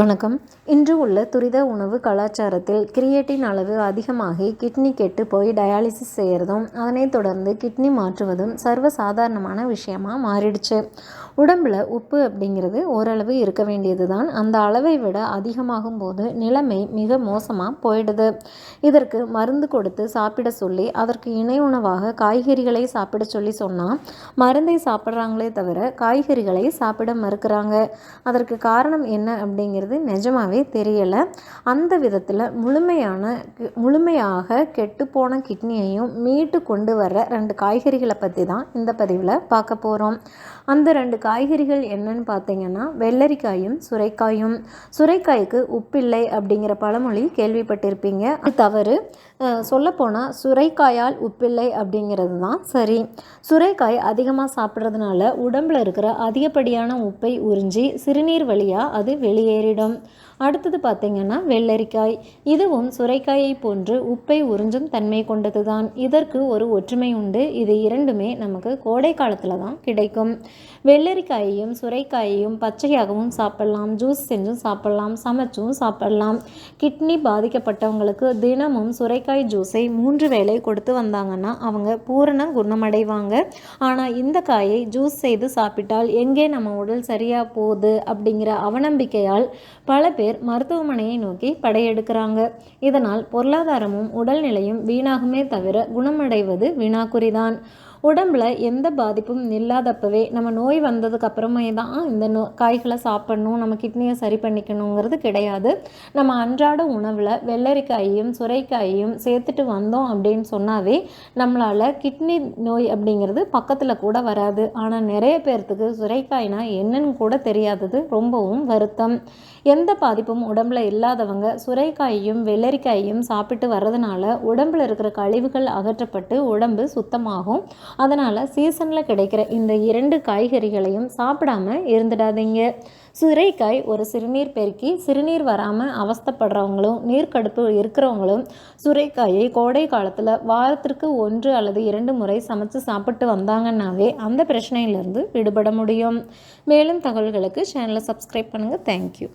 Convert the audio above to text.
வணக்கம். இன்று உள்ள துரித உணவு கலாச்சாரத்தில் கிரியேட்டின் அளவு அதிகமாகி கிட்னி கெட்டு போய் டயாலிசிஸ் செய்கிறதும் அதனைத் தொடர்ந்து கிட்னி மாற்றுவதும் சர்வசாதாரணமான விஷயமாக மாறிடுச்சு. உடம்பில் உப்பு அப்படிங்கிறது ஓரளவு இருக்க வேண்டியது தான் அந்த அளவை விட அதிகமாகும் போது நிலைமை மிக மோசமாக போயிடுது. இதற்கு மருந்து கொடுத்து சாப்பிட சொல்லி அதற்கு இணை உணவாக காய்கறிகளை சாப்பிட சொல்லி சொன்னால் மருந்தை சாப்பிட்றாங்களே தவிர காய்கறிகளை சாப்பிட மறுக்கிறாங்க. அதற்கு காரணம் என்ன அப்படிங்கிறது அப்படிங்கிறது நிஜமாவே தெரியலை. அந்த விதத்தில் முழுமையான முழுமையாக கெட்டுப்போன கிட்னியையும் மீட்டு கொண்டு வர ரெண்டு காய்கறிகளை பற்றி தான் இந்த பதிவில் பார்க்க போகிறோம் அந்த ரெண்டு காய்கறிகள் என்னன்னு பார்த்தீங்கன்னா வெள்ளரிக்காயும் சுரைக்காயும். சுரைக்காய்க்கு உப்பில்லை அப்படிங்கிற பழமொழி கேள்விப்பட்டிருப்பீங்க. அது தவறு. சொல்லப்போனால் சுரைக்காயால் உப்பில்லை அப்படிங்கிறது தான் சரி. சுரைக்காய் அதிகமாக சாப்பிட்றதுனால உடம்பில் இருக்கிற அதிகப்படியான உப்பை உறிஞ்சி சிறுநீர் வழியாக அது வெளியேறிடும். அடுத்தது பார்த்திங்கன்னா வெள்ளரிக்காய். இதுவும் சுரைக்காயை போன்று உப்பை உறிஞ்சும் தன்மை கொண்டது தான் இதற்கு ஒரு ஒற்றுமை உண்டு. இது இரண்டுமே நமக்கு கோடை காலத்தில் தான் கிடைக்கும். வெள்ளரிக்காயையும் சுரைக்காயையும் பச்சையாகவும் சாப்பிடலாம். ஜூஸ் செஞ்சும் சாப்பிடலாம். சமைச்சும் சாப்பிடலாம். கிட்னி பாதிக்கப்பட்டவங்களுக்கு தினமும் சுரைக்காய் ஜூஸை மூன்று வேளை கொடுத்து வந்தாங்கன்னா அவங்க பூரண குணமடைவாங்க. ஆனால் இந்த காயை ஜூஸ் செய்து சாப்பிட்டால் எங்கே நம்ம உடல் சரியாக போகுது அப்படிங்கிற அவநம்பிக்கையால் பல பேர் மருத்துவமனையை நோக்கி படையெடுக்கிறாங்க. இதனால் பொருளாதாரமும் உடல்நிலையும் வீணாகுமே தவிர குணமடைவது வீணாக்குறிதான். உடம்புல எந்த பாதிப்பும் இல்லாதப்பவே நம்ம நோய் வந்ததுக்கு அப்புறமே தான் இந்த நோ காய்களை சாப்பிட்ணும் நம்ம கிட்னியை சரி பண்ணிக்கணுங்கிறது கிடையாது. நம்ம அன்றாட உணவில் வெள்ளரிக்காயையும் சுரைக்காயையும் சேர்த்துட்டு வந்தோம் அப்படின்னு சொன்னாவே நம்மளால் கிட்னி நோய் அப்படிங்கிறது பக்கத்தில் கூட வராது. ஆனால் நிறைய பேர்த்துக்கு சுரைக்காய்னா என்னன்னு கூட தெரியாதது ரொம்பவும் வருத்தம். எந்த பாதிப்பும் உடம்புல இல்லாதவங்க சுரைக்காயையும் வெள்ளரிக்காயையும் சாப்பிட்டு வர்றதுனால உடம்புல இருக்கிற கழிவுகள் அகற்றப்பட்டு உடம்பு சுத்தமாகும். அதனால் சீசனில் கிடைக்கிற இந்த இரண்டு காய்கறிகளையும் சாப்பிடாம இருந்துடாதீங்க. சுரைக்காய் ஒரு சிறுநீர் பெருக்கி சிறுநீர் வராமல் அவஸ்தப்படுறவங்களும் நீர்க்கடுப்பு இருக்கிறவங்களும் சுரைக்காயை கோடை காலத்தில் வாரத்திற்கு ஒன்று அல்லது இரண்டு முறை சமைச்சு சாப்பிட்டு வந்தாங்கன்னாவே அந்த பிரச்சனையிலேருந்து விடுபட முடியும். மேலும் தகவல்களுக்கு சேனலை சப்ஸ்கிரைப் பண்ணுங்கள் தேங்க்யூ